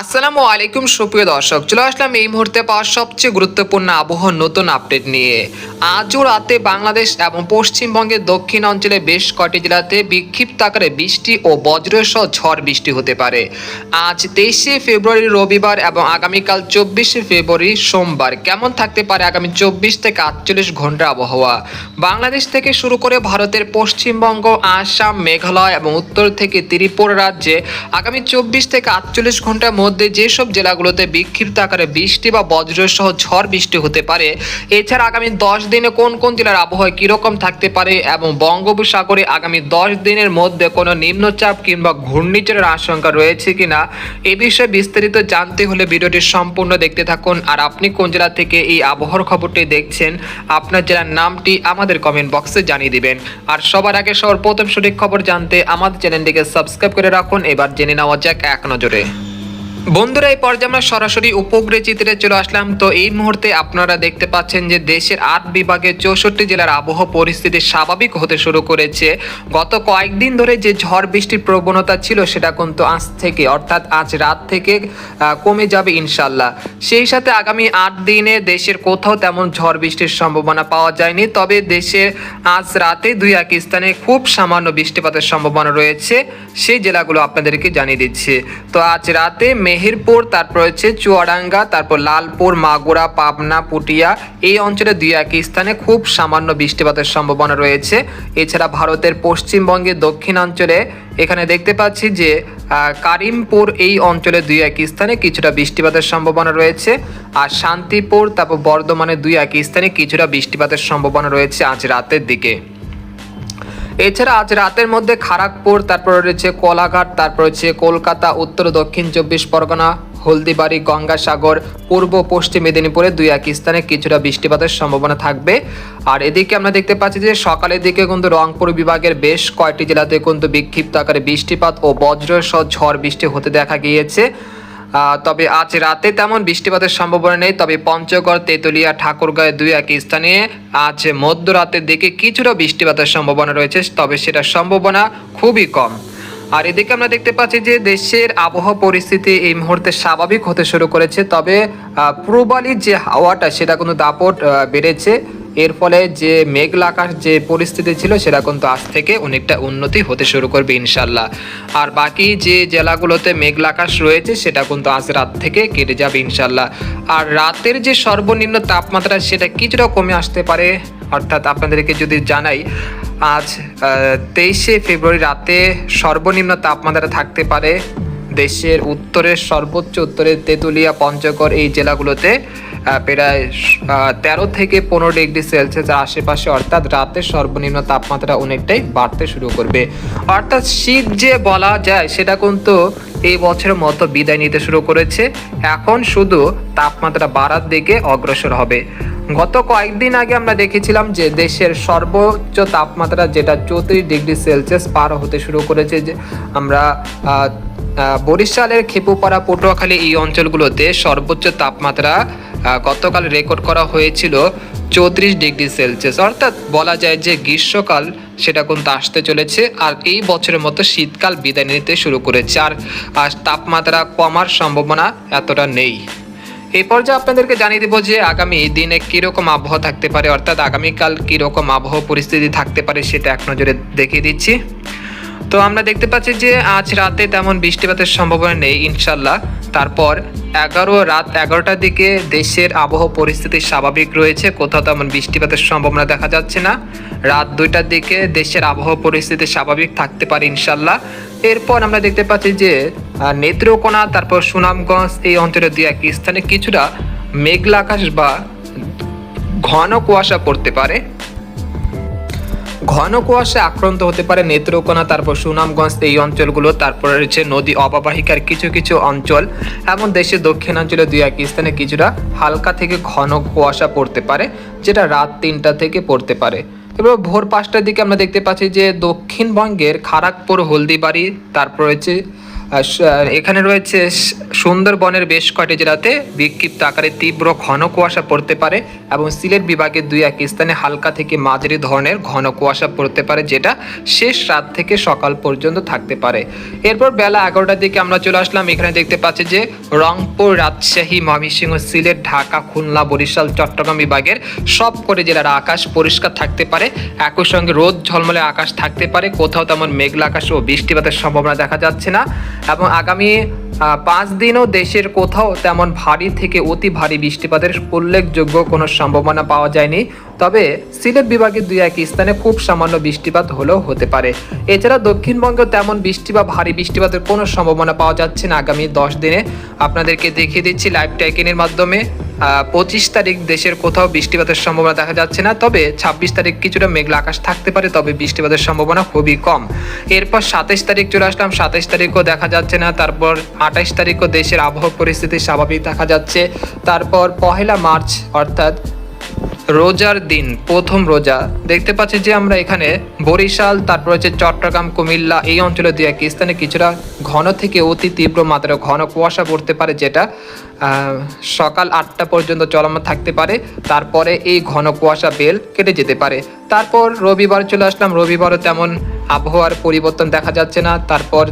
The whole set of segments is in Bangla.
আসসালামু আলাইকুম, সুপ্রিয় দর্শক। চলে আসলাম এই মুহূর্তে পাওয়া সবচেয়ে গুরুত্বপূর্ণ আবহাওয়ার নতুন আপডেট নিয়ে। আজও রাতে বাংলাদেশ এবং পশ্চিমবঙ্গের দক্ষিণ অঞ্চলে বেশ কটি জেলাতে বিক্ষিপ্ত আকারে বৃষ্টি ও বজ্রসহ ঝড় বৃষ্টি হতে পারে। আজ তেইশে ফেব্রুয়ারি রবিবার এবং আগামীকাল চব্বিশে ফেব্রুয়ারি সোমবার কেমন থাকতে পারে আগামী চব্বিশ থেকে আটচল্লিশ ঘণ্টা আবহাওয়া? বাংলাদেশ থেকে শুরু করে ভারতের পশ্চিমবঙ্গ, আসাম, মেঘালয় এবং উত্তর থেকে ত্রিপুরা রাজ্যে আগামী চব্বিশ থেকে আটচল্লিশ ঘণ্টার মধ্যে যেসব জেলাগুলোতে বিক্ষিপ্ত আকারে বৃষ্টি বা বজ্রসহ ঝড় বৃষ্টি হতে পারে, এছাড়া আগামী দশ দিনে কোন কোন জেলার আবহাওয়া কীরকম থাকতে পারে এবং বঙ্গোপসাগরে আগামী দশ দিনের মধ্যে কোনো নিম্নচাপ কিংবা ঘূর্ণিঝড়ের আশঙ্কা রয়েছে কিনা, এ বিষয়ে বিস্তারিত জানতে হলে ভিডিওটি সম্পূর্ণ দেখতে থাকুন। আর আপনি কোন জেলা থেকে এই আবহাওয়ার খবরটি দেখছেন, আপনার জেলার নামটি আমাদের কমেন্ট বক্সে জানিয়ে দিবেন। আর সবার আগে সবার প্রথম সঠিক খবর জানতে আমাদের চ্যানেলটিকে সাবস্ক্রাইব করে রাখুন। এবার জেনে নেওয়া যাক এক নজরে। বন্ধুরা, এই পর্যায়ে আমরা সরাসরি উপগ্রহ চিত্রে চলে আসলাম। তো এই মুহূর্তে আপনারা দেখতে পাচ্ছেন যে দেশের আট বিভাগে চৌষট্টি জেলার আবহাওয়া পরিস্থিতি স্বাভাবিক হতে শুরু করেছে। গত কয়েকদিন ধরে যে ঝড় বৃষ্টির প্রবণতা ছিল, সেটা কিন্তু আজ থেকে, অর্থাৎ আজ রাত থেকে কমে যাবে ইনশাল্লাহ সেই সাথে আগামী আট দিনে দেশের কোথাও তেমন ঝড় বৃষ্টির সম্ভাবনা পাওয়া যায়নি। তবে দেশের আজ রাতে দুই এক স্থানে খুব সামান্য বৃষ্টিপাতের সম্ভাবনা রয়েছে। সেই জেলাগুলো আপনাদেরকে জানিয়ে দিচ্ছে। তো আজ রাতে মেহেরপুর, তারপর হচ্ছে চুয়াডাঙ্গা, তারপর লালপুর, মাগুরা, পাবনা, পুটিয়া, এই অঞ্চলে দুই এক স্থানে খুব সামান্য বৃষ্টিপাতের সম্ভাবনা রয়েছে। এছাড়া ভারতের পশ্চিমবঙ্গের দক্ষিণাঞ্চলে এখানে দেখতে পাচ্ছি যে কারিমপুর এই অঞ্চলে দুই এক স্থানে কিছুটা বৃষ্টিপাতের সম্ভাবনা রয়েছে আর শান্তিপুর, তারপর বর্ধমানে দুই এক স্থানে কিছুটা বৃষ্টিপাতের সম্ভাবনা রয়েছে আজ রাতের দিকে। এছাড়া আজ রাতের মধ্যে খড়গপুর তারপর রয়েছে কোলাঘাট, তারপর রয়েছে কলকাতা, উত্তর, দক্ষিণ চব্বিশ পরগনা, হলদিবাড়ি, গঙ্গাসাগর, পূর্ব, পশ্চিম মেদিনীপুরে দুই এক স্থানে কিছুটা বৃষ্টিপাতের সম্ভাবনা থাকবে। আর এদিকে আমরা দেখতে পাচ্ছি যে সকালের দিকে কিন্তু রংপুর বিভাগের বেশ কয়েকটি জেলাতে কিন্তু বিক্ষিপ্ত আকারে বৃষ্টিপাত ও বজ্র সহ ঝড় বৃষ্টি হতে দেখা গিয়েছে। তবে আজ রাতে তেমন বৃষ্টিপাতের সম্ভাবনা নেই, তবে পঞ্চগড়, তেঁতুলিয়া ঠাকুরগাঁয় দুই এক স্থানে আজ মধ্যরাতের দিকে কিছুটা বৃষ্টিপাতের সম্ভাবনা রয়েছে, তবে সেটার সম্ভাবনা খুবই কম। আর এদিকে আমরা দেখতে পাচ্ছি যে দেশের আবহাওয়া পরিস্থিতি এই মুহূর্তে স্বাভাবিক হতে শুরু করেছে, তবে পূর্বালির যে হাওয়াটা সেটা কিন্তু দাপট বেড়েছে। এর ফলে যে মেঘলা আকাশ যে পরিস্থিতি ছিল, সেটা কিন্তু আজ থেকে অনেকটা উন্নতি হতে শুরু করবে ইনশাল্লাহ। আর বাকি যে জেলাগুলোতে মেঘলা আকাশ রয়েছে, সেটা কিন্তু আজ রাত থেকে কেটে যাবে ইনশাল্লাহ। আর রাতের যে সর্বনিম্ন তাপমাত্রা, সেটা কিছুটা কমে আসতে পারে। অর্থাৎ আপনাদেরকে যদি জানাই, আজ তেইশে ফেব্রুয়ারি রাতে সর্বনিম্ন তাপমাত্রা থাকতে পারে। দেশের উত্তরের সর্বোচ্চ উত্তরের তেঁতুলিয়া, পঞ্চগড় এই জেলাগুলোতে। প্রায় তেরো থেকে পনেরো ডিগ্রি সেলসিয়াসের আশেপাশে, অর্থাৎ রাতের সর্বনিম্ন তাপমাত্রা অনেকটাই বাড়তে শুরু করবে। অর্থাৎ শীত যে বলা যায়, সেটা কিন্তু এই বছরের মতো বিদায় নিতে শুরু করেছে। এখন শুধু তাপমাত্রা বাড়ার দিকে অগ্রসর হবে। গত কয়েকদিন আগে আমরা দেখেছিলাম যে দেশের সর্বোচ্চ তাপমাত্রা যেটা চৌত্রিশ ডিগ্রি সেলসিয়াস পার হতে শুরু করেছে যে আমরা বরিশালের খেপুপাড়া, পটুয়াখালী এই অঞ্চলগুলোতে সর্বোচ্চ তাপমাত্রা গতকাল রেকর্ড করা হয়েছিল চৌত্রিশ ডিগ্রি সেলসিয়াস। অর্থাৎ বলা যায় যে গ্রীষ্মকাল সেটা কিন্তু আসতে চলেছে আর এই বছরের মতো শীতকাল বিদায় নিতে শুরু করেছে। আর তাপমাত্রা কমার সম্ভাবনা এতটা নেই। এই পর্যায়ে আপনাদেরকে জানিয়ে দেবো যে আগামী দিনে কীরকম আবহাওয়া থাকতে পারে, অর্থাৎ আগামীকাল কীরকম আবহাওয়া পরিস্থিতি থাকতে পারে সেটা এক নজরে দেখিয়ে দিচ্ছি। তো আমরা দেখতে পাচ্ছি যে আজ রাতে তেমন বৃষ্টিপাতের সম্ভাবনা নেই, ইনশাল্লাহ। তারপর এগারো, রাত এগারোটার দিকে দেশের আবহাওয়া পরিস্থিতি স্বাভাবিক রয়েছে, কোথাও তেমন বৃষ্টিপাতের সম্ভাবনা দেখা যাচ্ছে না। রাত দুইটার দিকে দেশের আবহাওয়া পরিস্থিতি স্বাভাবিক থাকতে পারে, ইনশাল্লাহ। এরপর আমরা দেখতে পাচ্ছি যে নেত্রকোনা, তারপর সুনামগঞ্জ, এই অঞ্চলের দুই এক স্থানে কিছুটা মেঘলা আকাশ বা ঘন কুয়াশা পড়তে পারে। ঘন কুয়াশা আক্রান্ত হতে পারে নেত্রকোনা, তারপর সুনামগঞ্জ, এই অঞ্চলগুলো। তারপর রয়েছে নদী অববাহিকার কিছু কিছু অঞ্চল। এমন দেশের দক্ষিণাঞ্চলে দুই এক স্থানে কিছুটা হালকা থেকে ঘন কুয়াশা পড়তে পারে, যেটা রাত তিনটা থেকে পড়তে পারে। এবার ভোর পাঁচটার দিকে আমরা দেখতে পাচ্ছি যে দক্ষিণবঙ্গের খারাকপুর হলদিবাড়ি, তারপর রয়েছে এখানে রয়েছে সুন্দরবনের বেশ কয়টি জেলাতে বিক্ষিপ্ত আকারে তীব্র ঘন কুয়াশা পড়তে পারে এবং সিলেট বিভাগের দুই এক স্থানে হালকা থেকে মাঝারি ধরনের ঘন কুয়াশা পড়তে পারে, যেটা শেষ রাত থেকে সকাল পর্যন্ত থাকতে পারে। এরপর বেলা এগারোটার দিকে আমরা চলে আসলাম। এখানে দেখতে পাচ্ছি যে রংপুর, রাজশাহী, ময়মনসিংহ, সিলেট, ঢাকা, খুলনা, বরিশাল, চট্টগ্রাম বিভাগের সব করে জেলার আকাশ পরিষ্কার থাকতে পারে। একই সঙ্গে রোদ ঝলমলে আকাশ থাকতে পারে। কোথাও তেমন মেঘলা আকাশ ও বৃষ্টিপাতের সম্ভাবনা দেখা যাচ্ছে না। এবং আগামী পাঁচ দিনও দেশের কোথাও তেমন ভারী থেকে অতি ভারী বৃষ্টিপাতের উল্লেখযোগ্য কোনো সম্ভাবনা পাওয়া যায়নি। তবে সিলেট বিভাগের দুই এক স্থানে খুব সামান্য বৃষ্টিপাত হলেও হতে পারে। এছাড়া দক্ষিণবঙ্গে তেমন বৃষ্টি বা ভারী বৃষ্টিপাতের কোনো সম্ভাবনা পাওয়া যাচ্ছে না আগামী দশ দিনে। আপনাদেরকে দেখিয়ে দিচ্ছি লাইভ ট্যাকিনের মাধ্যমে। পঁচিশ তারিখ দেশের কোথাও বৃষ্টিপাতের সম্ভাবনা দেখা যাচ্ছে না, তবে ছাব্বিশ তারিখ কিছুটা মেঘলা আকাশ থাকতে পারে, তবে বৃষ্টিপাতের সম্ভাবনা খুবই কম। এরপর সাতাইশ তারিখ চলে আসলাম সাতাইশ তারিখও দেখা যাচ্ছে না, তারপর আঠাইশ তারিখও দেশের আবহাওয়া পরিস্থিতি স্বাভাবিক দেখা যাচ্ছে। তারপর পহেলা মার্চ, অর্থাৎ রোজার দিন, প্রথম রোজা। দেখতে পাচ্ছি যে আমরা এখানে বরিশাল, তারপর হচ্ছে চট্টগ্রাম, কুমিল্লা এই অঞ্চলে দু এক স্থানে কিছুটা ঘন থেকে অতি তীব্র মাত্রায় ঘন কুয়াশা পড়তে পারে যেটা সকাল আটটা পর্যন্ত চলমান থাকতে পারে। তারপরে এই ঘন কুয়াশা বেল কেটে যেতে পারে। তারপর রবিবার চলে আসলাম। রবিবারও তেমন আবহাওয়ার পরিবর্তন দেখা যাচ্ছে না। তারপর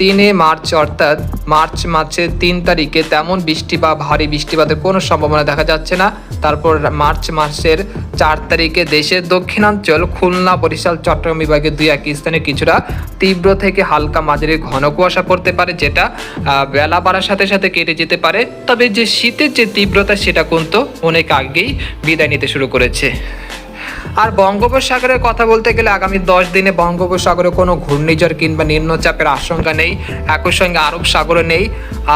তিনে মার্চ অর্থাৎ মার্চ মাসের তিন তারিখে তেমন বৃষ্টি বা ভারী বৃষ্টিপাতের কোনো সম্ভাবনা দেখা যাচ্ছে না। তারপর মার্চ মাসের চার তারিখে দেশের দক্ষিণাঞ্চল, খুলনা, বরিশাল, চট্টগ্রাম বিভাগের দুই এক স্থানে কিছুটা তীব্র থেকে হালকা মাঝারি ঘন কুয়াশা পড়তে পারে, যেটা বেলা বাড়ার সাথে সাথে কেটে যেতে পারে। তবে যে শীতের যে তীব্রতা, সেটা কিন্তু অনেক আগেই বিদায় নিতে শুরু করেছে। আর বঙ্গোপসাগরের কথা বলতে গেলে আগামী দশ দিনে বঙ্গোপসাগরে কোনো ঘূর্ণিঝড় কিংবা নিম্নচাপের আশঙ্কা নেই, একই সঙ্গে আরব সাগরে নেই।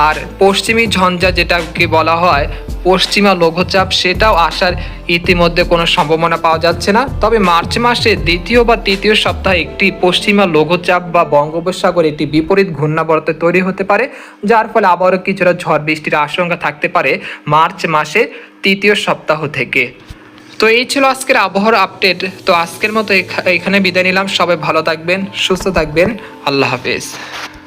আর পশ্চিমী ঝঞ্ঝা যেটাকে বলা হয় পশ্চিমা লঘুচাপ, সেটাও আসার ইতিমধ্যে কোনো সম্ভাবনা পাওয়া যাচ্ছে না। তবে মার্চ মাসে দ্বিতীয় বা তৃতীয় সপ্তাহে একটি পশ্চিমা লঘুচাপ বা বঙ্গোপসাগর একটি বিপরীত ঘূর্ণাবর্ত তৈরি হতে পারে, যার ফলে আবারও কিছুটা ঝড় বৃষ্টির আশঙ্কা থাকতে পারে মার্চ মাসে তৃতীয় সপ্তাহ থেকে। তো এই ছিল আজকের আবহাওয়ার আপডেট তো আজকের মতো এখা- এখানে বিদায় নিলাম। সবাই ভালো থাকবেন, সুস্থ থাকবেন। আল্লাহ হাফেজ।